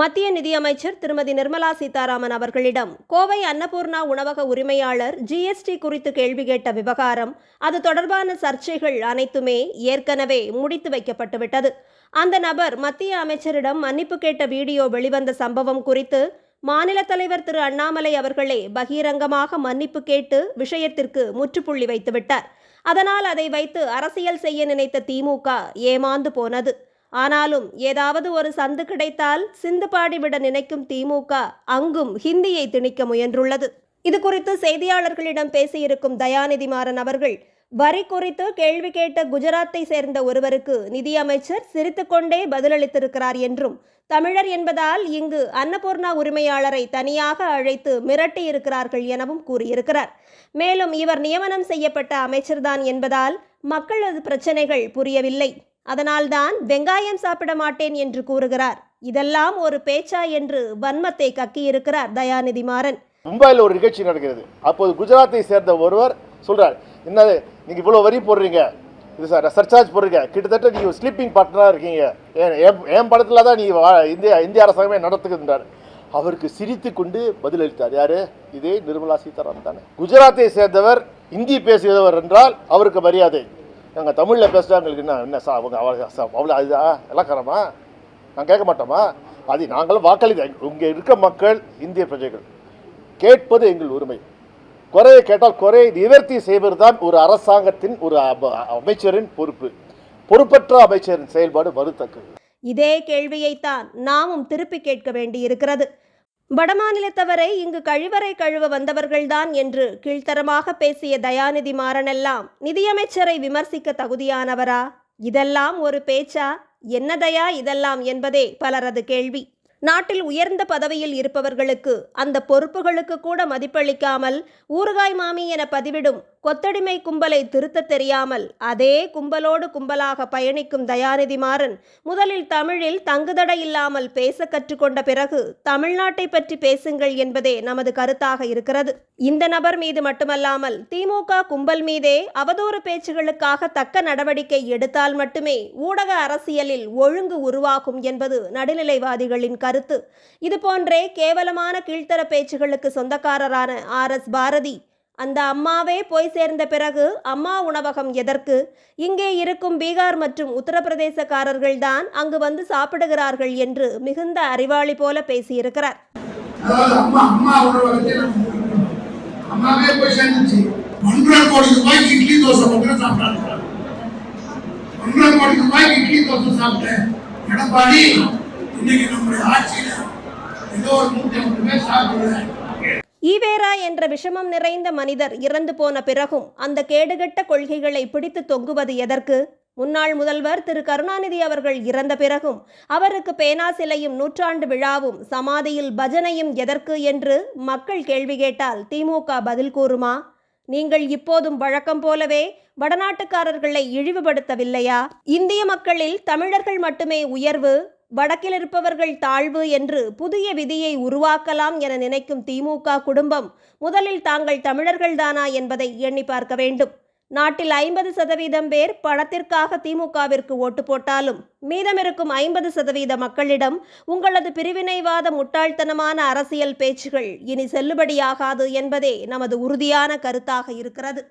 மத்திய நிதியமைச்சர் திருமதி நிர்மலா சீதாராமன் அவர்களிடம் கோவை அன்னபூர்ணா உணவக உரிமையாளர் ஜிஎஸ்டி குறித்து கேள்வி கேட்ட விவகாரம் அது தொடர்பான சர்ச்சைகள் அனைத்துமே ஏற்கனவே முடித்து வைக்கப்பட்டுவிட்டது. அந்த நபர் மத்திய அமைச்சரிடம் மன்னிப்பு கேட்ட வீடியோ வெளிவந்த சம்பவம் குறித்து மாநில தலைவர் திரு அண்ணாமலை அவர்களே பகிரங்கமாக மன்னிப்பு கேட்டு விஷயத்திற்கு முற்றுப்புள்ளி வைத்துவிட்டார். அதனால் அதை வைத்து அரசியல் செய்ய நினைத்த திமுக ஏமாந்து போனது. ஆனாலும் ஏதாவது ஒரு சந்து கிடைத்தால் சிந்து பாடிவிட நினைக்கும் திமுக அங்கும் ஹிந்தியை திணிக்க முயன்றுள்ளது. இது குறித்து செய்தியாளர்களிடம் பேசியிருக்கும் தயாநிதி மாறன் அவர்கள் வரி குறித்து கேள்வி கேட்ட குஜராத்தை சேர்ந்த ஒருவருக்கு நிதியமைச்சர் சிரித்துக்கொண்டே பதிலளித்திருக்கிறார் என்றும் தமிழர் என்பதால் இங்கு அன்னபூர்ணா உரிமையாளரை தனியாக அழைத்து மிரட்டியிருக்கிறார்கள் எனவும் கூறியிருக்கிறார். மேலும் இவர் நியமனம் செய்யப்பட்ட அமைச்சர்தான் என்பதால் மக்களது பிரச்சனைகள் புரியவில்லை. அதனால்தான் வெங்காயம் சாப்பிட மாட்டேன் என்று கூறுகிறார். இதெல்லாம் ஒரு பேச்சா என்று வன்மத்தை கக்கியிருக்கிறார் தயாநிதி மாறன். மும்பையில் ஒரு நிகழ்ச்சி நடக்கிறது. அப்போது குஜராத்தை சேர்ந்த ஒருவர் சொல்றார் என்னது நீங்க இவ்வளவு வரி போடுறீங்க? இது சார் சர்ச்சார்ஜ் போடுறீங்க. கிட்டத்தட்ட நீங்க ஸ்லீப்பிங் பார்ட்னராக இருக்கீங்க. என் என்- என் படத்துல தான் நீ வா- இந்திய இந்திய அரசாங்கமே நடத்துகின்றார் அவருக்கு சிரித்து கொண்டு பதிலளித்தார். யாரு? இதே நிர்மலா சீதாராமன் தானே. குஜராத்தை சேர்ந்தவர் இந்தி பேசுகிறவர் என்றால் அவருக்கு மரியாதை. நாங்கள் தமிழில் பேசுகிறா எங்களுக்கு என்ன என்ன சார் அவங்க அவ- அவ்வளோ அதுதா இலக்கரமா நான் கேட்க மாட்டோமா? அது நாங்களும் வாக்களித்த இங்கே இருக்க மக்கள் இந்திய பிரஜைகள் கேட்பது எங்கள் உரிமை. குறையை கேட்டால் குறையை நிவர்த்தி செய்வதுதான் ஒரு அரசாங்கத்தின் ஒரு அமைச்சரின் பொறுப்பு. பொறுப்பற்ற அமைச்சரின் செயல்பாடு மறுத்தக்கது இதே கேள்வியைத்தான் நாமும் திருப்பி கேட்க வேண்டியிருக்கிறது. வடமாநிலத்தவரை இங்கு கழிவறை கழுவ வந்தவர்கள்தான் என்று கீழ்த்தரமாக பேசிய தயாநிதி மாறனெல்லாம் நிதியமைச்சரை விமர்சிக்க தகுதியானவரா? இதெல்லாம் ஒரு பேச்சா? என்ன தயா இதெல்லாம் என்பதே பலரது கேள்வி. நாட்டில் உயர்ந்த பதவியில் இருப்பவர்களுக்கு அந்த பொறுப்புகளுக்கு கூட மதிப்பளிக்காமல் ஊறுகாய் மாமி என பதிவிடும் கொத்தடிமை கும்பலை திருத்தத் தெரியாமல் அதே கும்பலோடு கும்பலாக பயணிக்கும் தயாநிதி மாறன் முதலில் தமிழில் தங்குதடை இல்லாமல் பேச கற்றுக்கொண்ட பிறகு தமிழ்நாட்டை பற்றி பேசுங்கள் என்பதே நமது கருத்தாக இருக்கிறது. இந்த நபர் மீது மட்டுமல்லாமல் திமுக கும்பல் மீதே அவதூறு பேச்சுகளுக்காக தக்க நடவடிக்கை எடுத்தால் மட்டுமே ஊடக அரசியலில் ஒழுங்கு உருவாகும் என்பது நடுநிலைவாதிகளின் கருத்து. இதுபோன்றே கேவலமான கீழ்த்தர பேச்சுகளுக்கு சொந்தக்காரரான ஆர் எஸ் பாரதி அந்த அம்மாவே போய் சேர்ந்த பிறகு அம்மா உணவகம் எதற்கு? இங்கே இருக்கும் பீகார் மற்றும் உத்தரப்பிரதேசக்காரர்கள்தான் அங்கு வந்து சாப்பிடுகிறார்கள் என்று மிகுந்த அறிவாளி போல பேசியிருக்கிறார். இன்னைக்கு நம்முடைய ஆட்சியில ஏதோ ஒரு நூற்றி ஐம்பது பேர் சாப்பிடுறேன் ஈவேரா என்ற விஷமம் நிறைந்த மனிதர் இறந்து போன பிறகும் அந்த கேடுகட்ட கொள்கைகளை பிடித்து தொங்குவது எதற்கு? முன்னாள் முதல்வர் திரு. கருணாநிதி அவர்கள் இறந்த பிறகும் அவருக்கு பேனா சிலையும் நூற்றாண்டு விழாவும் சமாதியில் பஜனையும் எதற்கு என்று மக்கள் கேள்வி கேட்டால் திமுக பதில் கூறுமா? நீங்கள் இப்போதும் வழக்கம் போலவே வடநாட்டுக்காரர்களை இழிவுபடுத்தவில்லையா? இந்திய மக்களில் தமிழர்கள் மட்டுமே உயர்வு? வடக்கில் இருப்பவர்கள் தாழ்வு என்று புதிய விதியை உருவாக்கலாம் என நினைக்கும் திமுக குடும்பம் முதலில் தாங்கள் தமிழர்கள்தானா என்பதை எண்ணி பார்க்க வேண்டும். நாட்டில் ஐம்பது சதவீதம் பேர் பணத்திற்காக திமுகவிற்கு ஓட்டு போட்டாலும் மீதமிருக்கும் ஐம்பது சதவீத மக்களிடம் உங்களது பிரிவினைவாத முட்டாள்தனமான அரசியல் பேச்சுகள் இனி செல்லுபடியாகாது என்பதே நமது உறுதியான கருத்தாக இருக்கிறது.